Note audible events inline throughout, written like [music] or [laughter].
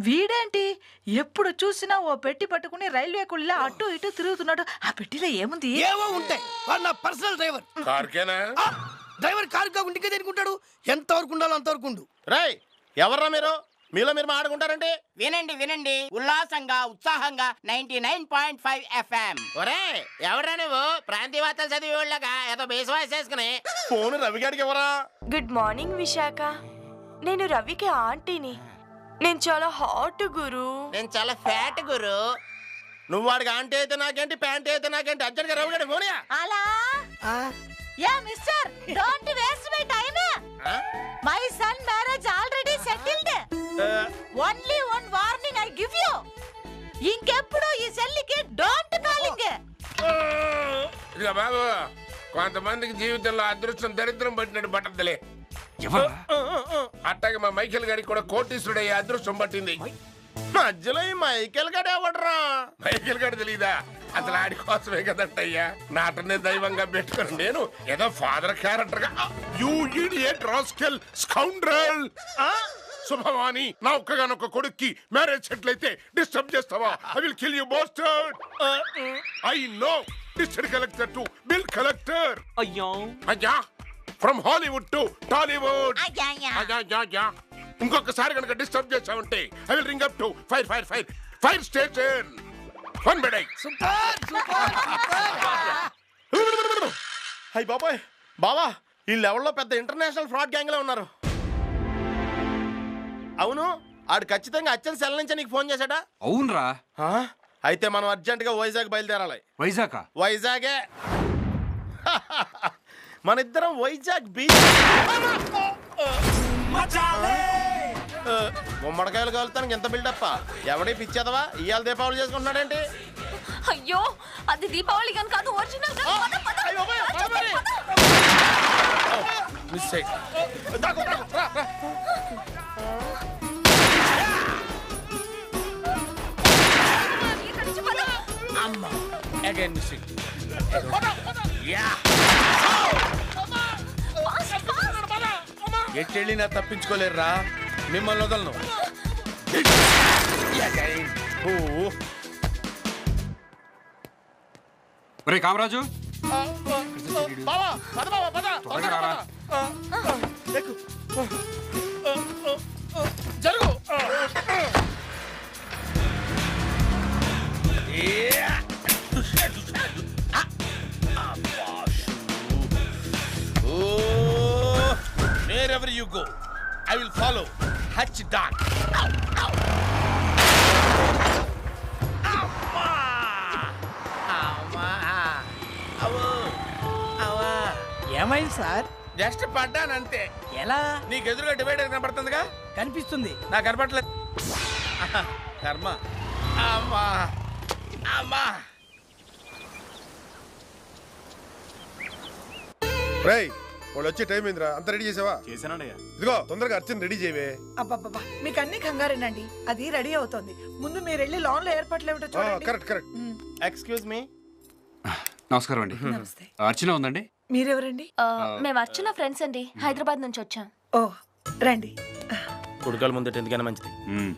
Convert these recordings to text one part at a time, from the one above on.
వీడేంటి? ఎప్పుడు చూసినా ఓ పెట్టి పట్టుకుని రైల్వే కుళ్ళ అటు ఇటు తిరుగుతున్నాడు. ఆ పెట్టిలో ఏముంది? ఏవో ఉంటాయి. వాడు నా పర్సనల్ డ్రైవర్. కార్కేనా? డ్రైవర్ కారు కాకుండా ఇంకే ఎంత వరకు ఉండాలో అంతవరకు ఉండు. రేయ్ ఎవర్రా మీరు? మీలో మీరు మాట్లాడుకుంటారంటే? వినండి వినండి. ఉల్లాసంగా ఉత్సాహంగా ninety nine point five FM. ఒరే ఎవరా నువ్వు? ప్రాంతీయ వార్తలు చదివి వాళ్ళగా. ఏదో బేస్ వాయిస్ వేసుకుని. ఫోన్ రవిగాడికి ఎవరా? Good morning Visakha. నేను రవికి ఆంటీని. నేను చాలా హాట్ గురు. నేను చాలా ఫ్యాట్ గురు. నువ్వు వాడికి ఆంటీ అయితే నాకేంటి ప్యాంట్ అయితే నాకేంటి? అర్జెంట్గా రవిగాడి ఫోనియా అలా? Yeah mister. Don't waste my time my son marriage already settled only one warning I give you ఇంకెప్పుడు ఈ సెల్లికి డోంట్ కాలింగ్ ఇదిగో బాబు కొంతమందికి జీవితంలో అదృష్టం దరిద్రం పట్టినట్టు అట్టాగే మా మైకేల్ గారికి కూడా కోటీశ్వరుడు అయ్యే అదృష్టం పట్టింది. మధ్యలో ఈ మైకేల్ గడ ఎవడరా? మైకేల్ గారు తెలీదా? అసలు ఆడి కోసమే కదంటయ్యా. నాటనే దైవంగా పెట్టుకుని నేను ఏదో father క్యారెక్టర్గా you idiot rascal scoundrel. Subhavani నా ఒక్కగానొక్క కొడుక్కి మ్యారేజ్ సెటిల్ అయితే డిస్టర్బ్ చేస్తావా? I will kill you bastard. I know district collector to bill collector. అయ్యో. అయ్యా! ఫ్రమ్ హాలీవుడ్ టు టాలీవుడ్ అయ్యా, అయ్యా, అయ్యా. ఇంకొకసారి కనుక డిస్టర్బ్ చేసావంటే I will ring up to fire fire fire fire station one బెడై super super అయ్యి బాబాయ్ బావా ఈ లెవెల్లో పెద్ద ఇంటర్నేషనల్ ఫ్రాడ్ గ్యాంగ్లో ఉన్నారు. అవును ఆడు ఖచ్చితంగా అచ్చన్ సెల్ నుంచే నీకు ఫోన్ చేశాడా? అవునరా. ఆ? అయితే మనం అర్జెంట్గా వైజాగ్ బయలుదేరాలి. వైజాగ్ వైజాగే. [laughs] మన ఇద్దరం వైజాగ్ బీచ్. గుమ్మడికాయలు కాలుతానికి ఎంత బిల్డప్? ఎవడే పిచ్చేదవా? ఇవాళ దీపావళి చేసుకుంటున్నాడేంటి? అయ్యో అది దీపావళి గాని కాదు ఒరిజినల్. మిస్ అయ్యి. ఎట్టెళ్ళినా తప్పించుకోలేరురా మిమ్మల్ని వదలను ఒరే కామరాజు బావా, పద బావా, పద. త్వరగా రారా. ఎక్కు. ఏమైంది సార్? జస్ట్ పడ్డానంతే. ఎలా? నీకు ఎదురుగా డివైడర్ కనపడుతుందిగా కనిపిస్తుంది. నాకు కనపడలేదు కర్మ. అమ్మా అమ్మా. రేయ్ వాళ్ళు వచ్చే టైం ఏందిరా? అంత రెడీ చేసావా? చేశానయ్యా ఇదిగో తొందరగా అర్చన రెడీ చేయవే. అబ్బబ్బబ్బా మీకు అన్ని కంగారేనండి. అది రెడీ అవుతోంది. ముందు మీరు వెళ్ళి లాన్లో ఏర్పాట్లు ఏమిటో చూడండి. కరెక్ట్ కరెక్ట్ ఎక్స్క్యూజ్ మీ నమస్కారం అండి. నమస్తే. అర్చన ఉందండి? మీరెవరండి? మేము అర్చున ఫ్రెండ్స్ అండి. హైదరాబాద్ నుంచి వచ్చాం. ఓ రండి. కుడికాల ముందు ఎందుకైనా మంచిది. మ్మ్,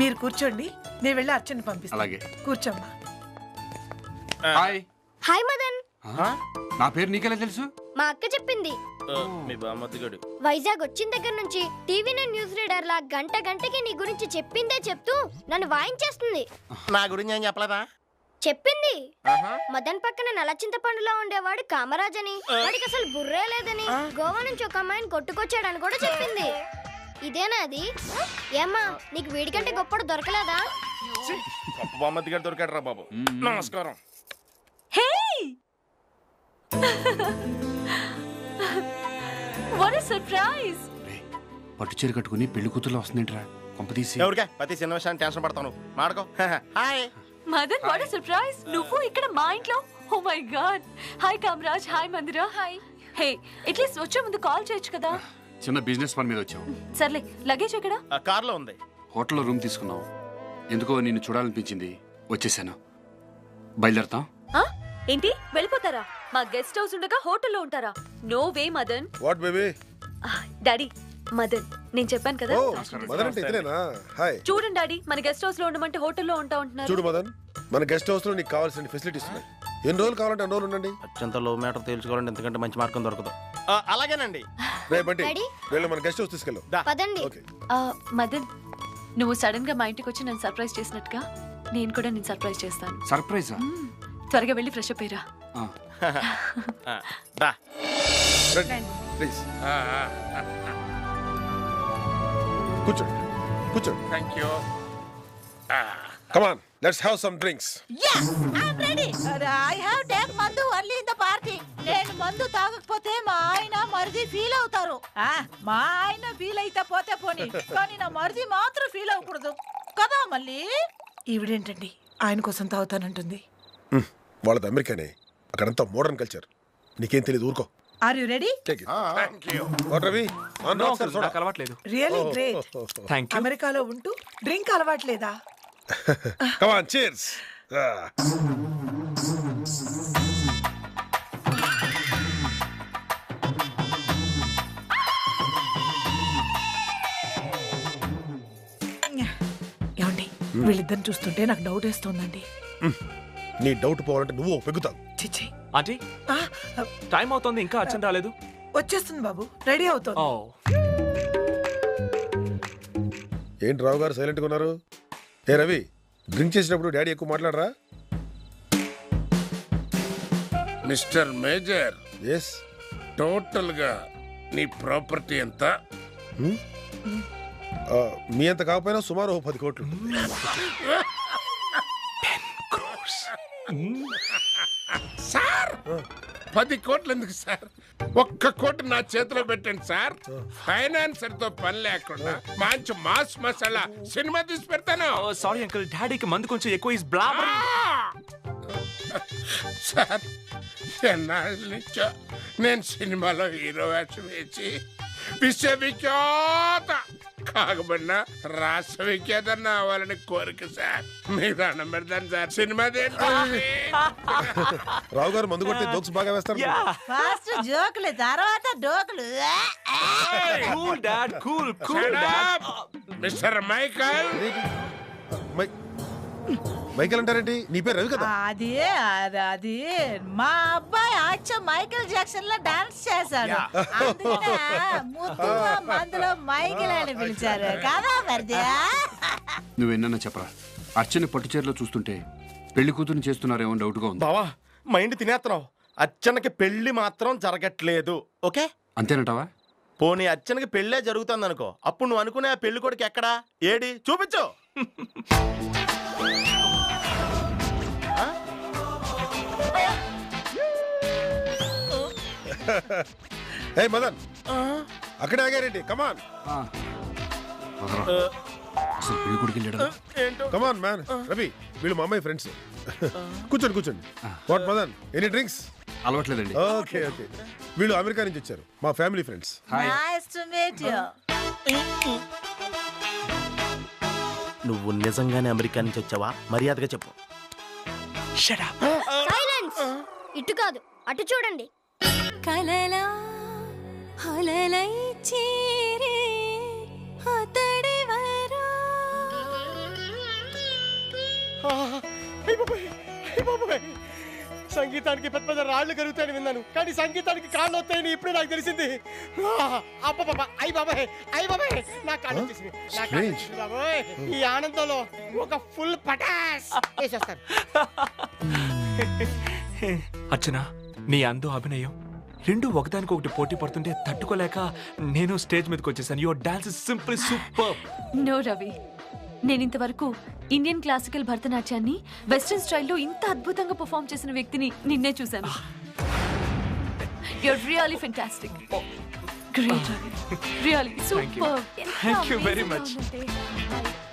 మీరు కూర్చోండి. నేను వెళ్ళి అర్చన పంపిస్తాను. అలాగే. కూర్చోమ్మా. Hi hi Madan? నా పేరు నీకెలా తెలుసు? మా అక్క చెప్పింది. మీ బామ్మతిగాడు. వైజాగ్ వచ్చిన దగ్గర నుంచి టీవీ నైన్ న్యూస్ రీడర్ లా గంట గంటకి నీ గురించి చెప్పిందే చెప్తూ నన్ను వాయించేస్తుంది. నా గురించి ఏం చెప్పలేదా? చెప్పింది. మదన్ పక్కన నలచింత పండులో ఉండేవాడు కామరాజ్ అని వాడికి అసలు బుర్రే లేదని గోవా నుంచి ఒక అమ్మాయిని కొట్టుకొచ్చాడని కూడా చెప్పింది. ఇదేనా అది? ఏమ్మా నీకు వీడికంటే గొప్పడు దొరకలేదా? గొప్ప బామ్మతిగాడు దొరికాడు రా బాబు. నమస్కారం. వాట్ సర్ప్రైజ్ రేయ్, పట్టు చీర కట్టుకుని పెళ్ళి కూతురు వస్తుందేంట్రా? కొంపదీసి ఎవరికే? ప్రతి చిన్న విషయాన్ని టెన్షన్ పడతాను. మాడుకో హాయ్ [laughs] మదన్ వాట్ సర్ప్రైజ్ నువ్వు ఇక్కడ మా ఇంట్లో? ఓ my god hi Kamaraj hi Mandira hi hey at least వచ్చే ముందు కాల్ చేయొచ్చు కదా? చిన్న బిజినెస్ పని మీద వచ్చాం సర్లే లగేజ్ ఎక్కడ? కార్లో ఉంది. హోటల్లో రూమ్ తీసుకున్నాం ఎందుకో నిన్ను చూడాలనిపించింది. వచ్చేసాను. బయలుదేరతాం. ఆ? ఏంటి? వెళ్ళిపోతారా? మా గెస్ట్ హౌస్ ఉండగా హోటల్లో ఉంటారా? No way Madan. What baby daddy Madan నేను చెప్పాను కదా? ఓ మదన్ అంటే ఇతనేనా? హాయ్ చూడండి డాడీ మన గెస్ట్ హౌస్లో ఉండమంటే హోటల్లో ఉంటా ఉంటున్నారు. చూడు మదన్ మన గెస్ట్ హౌస్లో నీకు కావాల్సిన ఫెసిలిటీస్ ఉన్నాయి. ఎన్ని రోజులు కావాలంటే అన్ని రోజులు ఉండండి. అత్యంత లో మ్యాటర్ తేల్చుకోవాలంటే ఎంతకంటే మంచి మార్గం దొరకదు. ఆ, అలాగేనండి. రే? వీళ్ళు మన గెస్ట్ హౌస్ తీసుకెళ్ళు. పదండి. ఓకే. ఆ, మదన్ నువ్వు సడన్గా మా ఇంటికి వచ్చి నన్ను సర్ప్రైజ్ చేసినట్టుగా నేను కూడా నేను సర్ప్రైజ్ చేస్తాను. సర్ప్రైజా మ్మ్. త్వరగా వెళ్ళి ఫ్రెష్ అప్ అయ్యిరా. రా. ప్లీజ్ కూర్చోండి కూర్చోండి thank you come on let's have some drinks Yes, I'm ready. I have take మందు only in the party. నేను మందు తాగకపోతే మా ఆయన మరిది ఫీల్ అవుతారు. ఆ, మా ఆయన ఫీల్ అయితే పోతే పోని కానీ నా మరిది మాత్రం ఫీల్ అవ్వకూడదు. కదా మళ్ళీ? ఈవిడేంటండి? ఆయన కోసం తాగుతానంటుంది. వాళ్ళది అమెరికానే. అక్కడంతా మోడర్న్ కల్చర్. నీకేం తెలియదు ఊరుకో. Are you ready you what Ravi on not sir soda అలవాట్లేదు. రియలీ Oh, గ్రేట్ అమెరికాలో ఉంటూ డ్రింక్ అలవాట్లేదా? [laughs] కమాన్ చీర్స్ ఏమండి వీళ్ళిద్దరిని చూస్తుంటే నాకు డౌట్ వేస్తోందండి. నీ డౌట్ పోవాలంటే నువ్వు పెగుతావు చిచ్చి. ఆంటీ? ఆ, టైం అవుతోంది ఇంకా అర్చన రాలేదు. వచ్చేస్తుంది బాబు రెడీ అవుతోంది. ఏంటి రావు గారు సైలెంట్గా ఉన్నారు? ఏ రవి డ్రింక్ చేసినప్పుడు డాడీ ఎక్కువ మాట్లాడరా? మిస్టర్ మేజర్ ఎస్ టోటల్గా నీ ప్రాపర్టీ ఎంత? మీ అంత కాకపోయినా సుమారు పది కోట్లు. [laughs] సార్! పది కోట్లు ఎందుకు సార్? ఒక్క కోటి నా చేతిలో పెట్టండి సార్. ఫైనాన్సర్తో పని లేకుండా మంచి మాస్ మసాలా సినిమా తీసి పెడతాను. Sorry uncle. డాడీకి మందు కొంచెం ఎక్కువ ఇస్ బ్లా సార్ ఎన్నాళ్ళ నుంచో నేను సినిమాలో హీరో వేషం వేసి విశ్వవిఖ్యాత. కాకపోయినా రాష్ట్ర విఖ్యాతన్న అవ్వాలని కోరిక సార్. మీ దండం పెడతాను సార్. సినిమా. రావు గారు మందు కొడితే జోక్స్ బాగా వేస్తారు ఫస్ట్ జోకులు తర్వాత డోకులు. Cool dad cool cool mister Michael Michael అంటారేంటి? నీ పేరు రవి కదా? అది అది అది. మా అబ్బాయి అచ్చ మైకేల్ జాక్సన్లో డాన్స్ చేశాడు. అందుకనే ముద్దుగా [laughs] మందులో మైకేల్ అని పిలిచారు. కదా మరిది? నువ్వెన్నా చెప్పరా? అర్చన పట్టుచీరలో చూస్తుంటే పెళ్ళి కూతురు చేస్తున్నారేమో డౌట్గా ఉంది. బావా మైండ్ తినేస్తున్నావు అచ్చనకి పెళ్ళి మాత్రం జరగట్లేదు. ఓకే? అంతేనటావా? పోనీ అచ్చనకి పెళ్ళే జరుగుతుంది అనుకో అప్పుడు నువ్వు అనుకునే ఆ పెళ్ళి కొడుకు ఎక్కడా? ఏడి? చూపించు. [laughs] [laughs] హే మదన్ అక్కడే ఆగారేంటి? కమాన్ అసలు పెళ్ళి కొడుకు వెళ్ళాడు? కమాన్ మ్యాన్ రవి వీళ్ళు మా అమ్మాయి ఫ్రెండ్స్ కూర్చోండి కూర్చోండి. వాట్ మదన్ ఎనీ డ్రింక్స్ అలవాట్లేదండి. ఓకే ఓకే వీళ్ళు అమెరికా నుంచి వచ్చారు. మా family friends nice to meet you నువ్వు నిజంగానే అమెరికా నుంచి వచ్చావా? మర్యాదగా చెప్పు. సైలెన్స్ ఇటు కాదు అటు చూడండి. కలలా అలలై సంగీతానికి పెద్ద పెద్ద రాళ్ళు కరుగుతాయని విన్నాను. కానీ సంగీతానికి కాళ్ళు వస్తాయని ఇప్పుడే నాకు తెలిసింది. అబ్బా అయ్యి బాబాయ్ అయ్యి బాబాయ్ నా కాళ్ళు వచ్చేసింది నా కాళ్ళు Strange. వచ్చేసింది బాబోయ్. ఈ ఆనందంలో ఒక ఫుల్ పటాస్ వేసేస్తాను అర్చన నీ అందు అభినయం. రెండు ఒకదానికొకటి పోటీ పడుతుంటే తట్టుకోలేక నేను స్టేజ్ మీదకి వచ్చేసాను. Your dance is simple super no Ravi నేను ఇంతవరకు ఇండియన్ క్లాసికల్ భరతనాట్యాన్ని వెస్ట్రన్ స్టైల్లో ఇంత అద్భుతంగా పర్ఫామ్ చేసిన వ్యక్తిని నిన్నే చూశాను. You're really fantastic great really super very much. I really